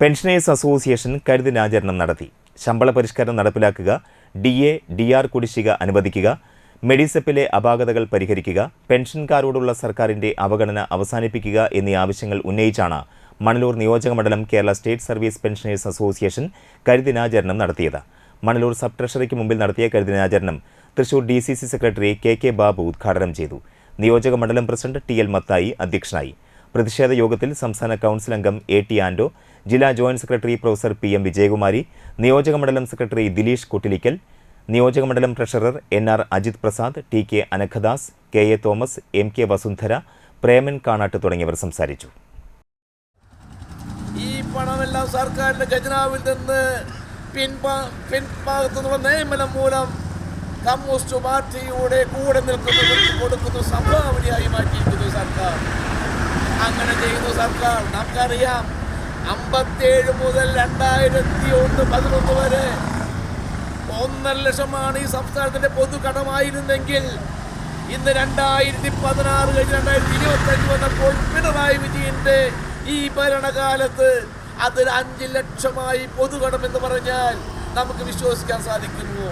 Pensioners association കരുതിനാചരണം നടത്തി. ശമ്പള പരിഷ്കരണം നടപ്പിലാക്കുക ഡി എ ഡി ആർ കുടിശ്ശിക അനുവദിക്കുക മെഡിസെപ്പിലെ അപാകതകൾ പരിഹരിക്കുക പെൻഷൻകാരോടുള്ള സർക്കാരിന്റെ അവഗണന അവസാനിപ്പിക്കുക എന്നീ ആവശ്യങ്ങൾ ഉന്നയിച്ചാണ് മണലൂർ നിയോജകമണ്ഡലം Kerala state service pensioners association കരുതിനാചരണം നടത്തിയത്. മണലൂർ സബ് ട്രഷറിക്ക് മുമ്പിൽ നടത്തിയ കരുതിനാചരണം Thrissur D secretary K K Babu ഉദ്ഘാടനം ചെയ്തു. നിയോജക മണ്ഡലം പ്രസിഡന്റ് ടി എൽ മത്തായി അധ്യക്ഷനായി. പ്രതിഷേധ യോഗത്തിൽ സംസ്ഥാന കൗൺസിൽ അംഗം എ ടി ആൻഡോ ജില്ലാ joint secretary professor P M Vijayakumari നിയോജക മണ്ഡലം സെക്രട്ടറി ദിലീഷ് കുട്ടിലിക്കൽ നിയോജക മണ്ഡലം treasurer N R Ajith Prasad T K Anaghadas K A Thomas M K Vasundhara Preman Kanatt തുടങ്ങിയവർ സംസാരിച്ചു. ഈ പണമെല്ലാം സർക്കാരിന്റെ ഖജനാവിൽ നിന്ന് പിൻഭാഗത്തുനിന്നുള്ള പിൻഭാഗത്തു നിന്നുള്ള നിയമനം മൂലം കമ്മ്യൂണിസ്റ്റ് പാർട്ടിയുടെ കൂടെ നിൽക്കുന്നവർക്ക് കൊടുക്കുന്ന സംഭാവനയായി മാറ്റിയിരിക്കുന്നു സർക്കാർ. ചെയ്യുന്നു സർക്കാർ. നമുക്കറിയാം അമ്പത്തേഴ് മുതൽ രണ്ടായിരത്തി ഒന്ന് പതിനൊന്ന് വരെ ഒന്നര ലക്ഷമാണ് ഈ സംസ്ഥാനത്തിന്റെ പൊതു കടമായിരുന്നെങ്കിൽ ഇന്ന് രണ്ടായിരത്തി പതിനാറ് കഴിഞ്ഞ് രണ്ടായിരത്തി ഇരുപത്തി അഞ്ച് വന്നപ്പോൾ പിണറായി വിജയന്റെ ഈ ഭരണകാലത്ത് അതിൽ അഞ്ച് ലക്ഷമായി പൊതുകടം എന്ന് പറഞ്ഞാൽ നമുക്ക് വിശ്വസിക്കാൻ സാധിക്കുമോ